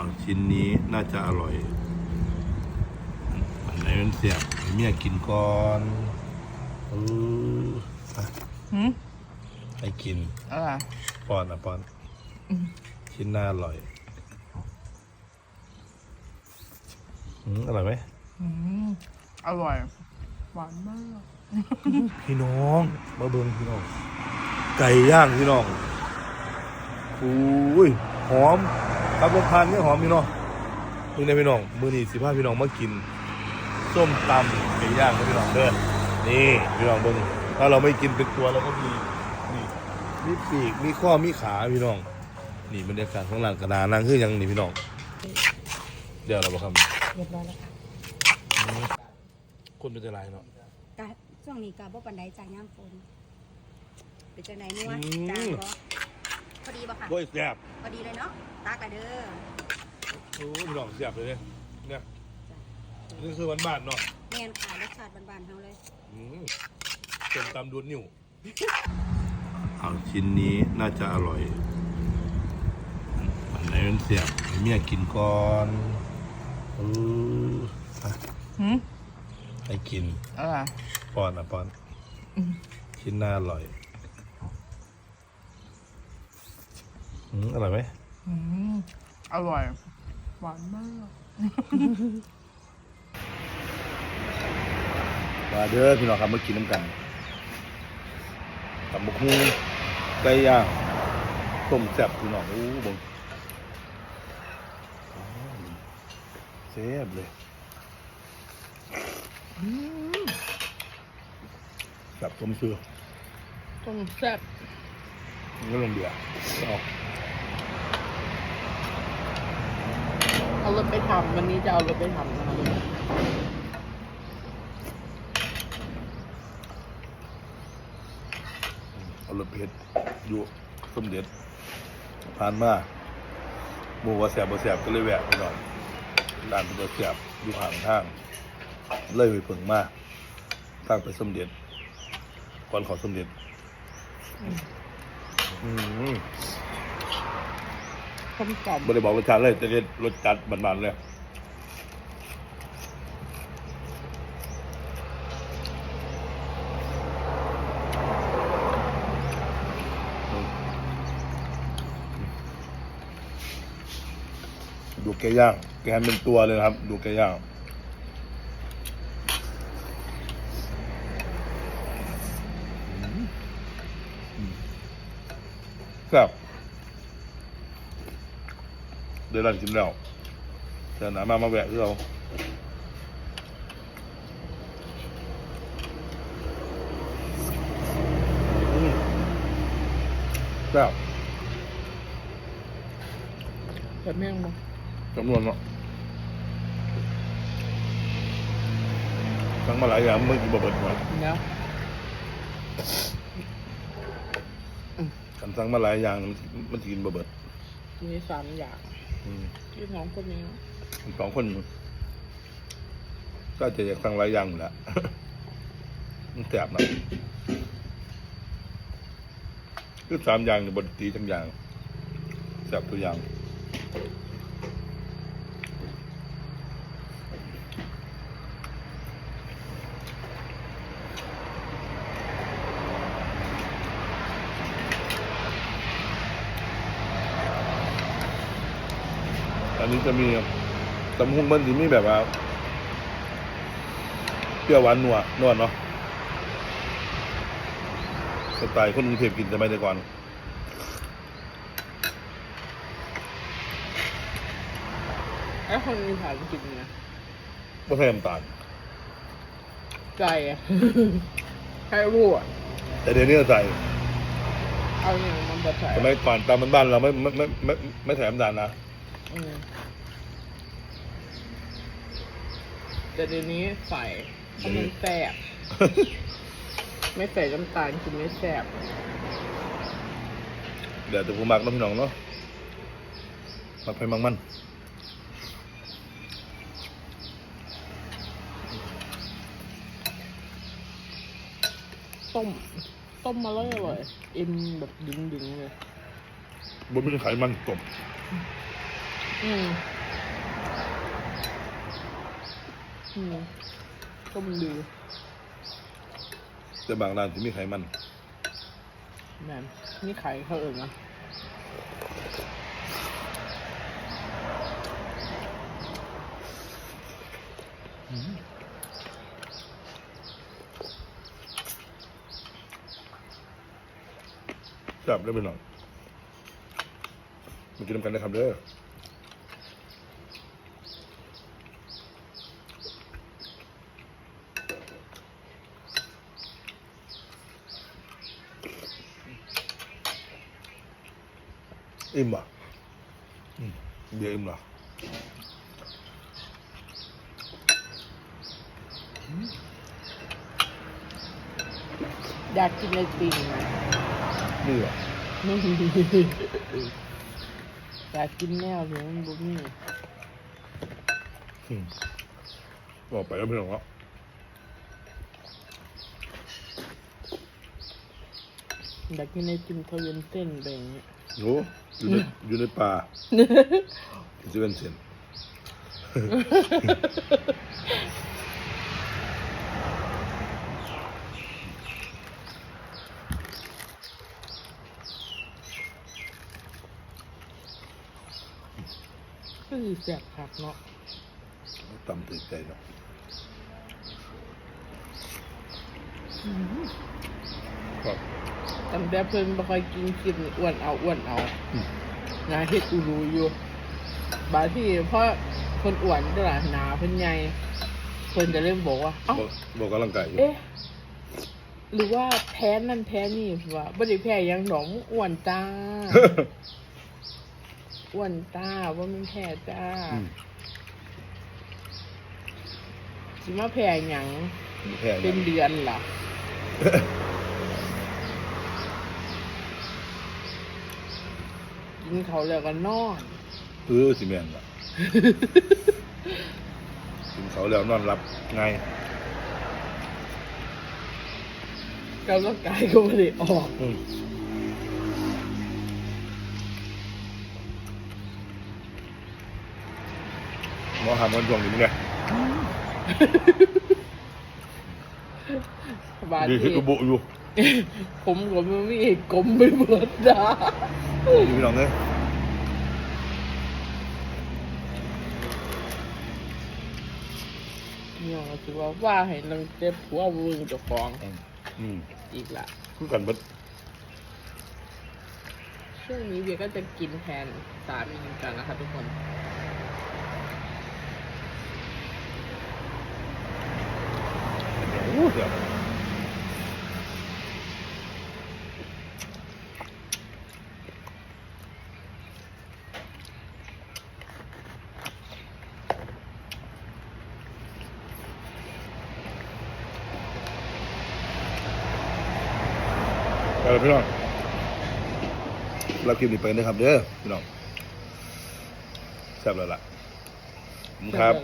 เอาชิ้นนี้น่าจะอร่อยอันไหนมันเสียบให้เมียกินก่อนเอออะหืมให้กินอะไรป้อนอะป้อนชิ้นน่าอร่อยอืมอร่อยไหมอืมอร่อย หวานมาก พี่น้องมาเบิ่งพี่น้อง ไก่ย่างพี่น้องอุ้ยหอม ครับรสพานเนี่ยหอมพี่น้องมึงได้พี่น้องมือนี่สิพาพี่น้องมากินส้มตำไก่ย่างนะพี่น้องเด้อนี่พี่น้องเบิ่งถ้าเราไม่กินเป็นตัวเราก็มีนี่มีปีกมีข้อมีขาพี่น้อง นี่บรรยากาศข้างหลังกระดานนั่งคือหยังนี่พี่น้อง เดี๋ยวเราบอกคเรียบร้อยแล้วค่ะำคนเป็นจะไรเนาะกะช่วงนี้กะบ่ปันไดจากย่ามฝนเป็นจังไหนนัวอืมจางบ่ พอดีบ่ค่ะโอ้ยแซ่บพอดีเลยเนาะตักละเด้อโอ้พี่น้องแซ่บเลยเนี่ยเนี่ยนี่คือบ้านๆเนาะแม่นค่ะรสชาติบ้านๆเฮาเลยอืมส้มตำดูดนิ้วเอาชิ้นนี้น่าจะอร่อยอันไหนมันเสียบให้เมียกินก่อนเอออะหืมให้กินอะไรป้อนอะป้อนชิ้นน่าอร่อย อืมอร่อยไหมอืมอร่อยหวานมาก มาเด้อพี่น้องครับมากินน้ำกันกับบุกฮูไก่ย่างต้มแซ่บพี่น้องโอ้บงแซ่บเลยแบบต้มเสือต้มแซ่บ ไม่ลงเดือดเอาเอารถไปทำวันนี้จะเอารถไปทำนะคะเอารสเผ็ดอยู่สมเด็จผ่านมาหมูว่าแสบบ่แสบก็เลยแวะไปหน่อยร้านเป็นตัวแสบอยู่ห่างทาง เลยไปเพิ่งมาทางไปสมเด็จก่อนเขอสมเด็จอื มต้มกรอบบ่ได้บอกรสชาติเลยแต่เด็ดรสจัดบานๆเลยดูแกย่าง แกให้เป็นตัวเลยนะครับ ดูแกย่าง ครับเดินร้านกินแล้วเดินหนามามาแวะที่เราอืมครับแบบแม่งมั้งจำนวนเนาะสั่งมาหลายอย่างเมื่อกี้บเบิดมาแล้ว กันสั่งมาหลายอย่างมันสิกินบเบิดมีสามอย่างอืมที่น้องคนนี้สองคนก็จะอยากสั่งหลายอย่างอยู่แหละมันแสบนะคือสามอย่างเนี่ยบดตีทั้งอย่างแสบตัวอย่าง นนี้จะมีตำหุงมันจะมีแบบว่าเปรี้ยวหวานนัวนวดเนาะสไตล์คนกรุงเทพกินสมัยแต่ก่อนไอ้คนมีฐานกินนะไม่ใช่น้ำตาลใจอะให้รู้อะแต่เดี๋ยวนี้ใส่เอาอย่างมันจะใส่สมัยก่อนตามบ้านๆเราไม่ไม่ไม่ไม่ไม่ใส่น้ำตาลนะอืม แต่เดี๋ยวนี้ใส่เพราะมันแซ่บไม่ใส่น้ำตาลคือไม่แซ่บเดี๋ยวจะผู้มักน้องพี่น้องเนาะมักไปมักมันต้ม ต้มมาแล้วอร่อยเอ็นแบบดึงๆเลยบนไม่ใช่ไขมันกบ อืมอืมก็มันดีแต่บางร้านที่มีไขมันแม่นนี่ไข่เขาเอิงอะจับได้ไปหน่อยมากินน้ำกันได้ครับเด้อ อิ่มป่ะอืมเดี๋ยวอิ่มเหรออยากกินไอติมไหมนี่เหรอไม่มีอยากกินแนวนี้มันบุมีอืมบอกไปแล้วไม่หรอกเนา อยากกินไอติมเขาเย็นเต้นไปอย่างเงี้ยโอ้อยู่ในอยู่ในป่าจะเป็นเส้นก็คือแสบคักเนาะต่ำตื่นใจเนาะครับ แต่แต่เพิ่นบ่ค่อยกินกินอ้วนเอาอ้วนเอาอืมงาเฮ็ดอูรูอยู่ บางที่เพราะคนอ้วนตลาดหนาเพิ่นใหญ่เพิ่นจะเริ่มบอกว่า เอ้า บอกบอกกำลังกายอยู่เอ๊ะ หรือว่าแพ้นั่นแพ้นี่คือว่าบ่ได้แพ้หยังดอกมึงอ้วนจ้า อ้วนจ้าว่ามันแพ้จ้า อืมสิมาแพ้หยังมีแพ้เป็นนะเดือนล่ะ กินเขาวแล้วก็นอนเออสิแมนล่ะกินเขาวแล้วนอนรับไงกำลังกายก็ไม่ได้ออกอืมหมอหามกันช่วงนี้เนี่ยบาดดีที่ที่ตุบุอยู่ ผมก็ไม่มีกลมไปเบิดดา อยู่พี่น้องเลยเนี่ยก็ถือว่าว่าให้นังเจ็บหัวมึงเจ้าของอืมอีกละคือกันเบัดช่วงนี้เบียร์ก็จะกินแทนสามีกันนะคะทุกคนโอ้เดี๋ยว ไปแล้วพี่น้องเรากินนี่ไปนะครับเด้อพี่น้องแซ่บแล้วล่ะครับ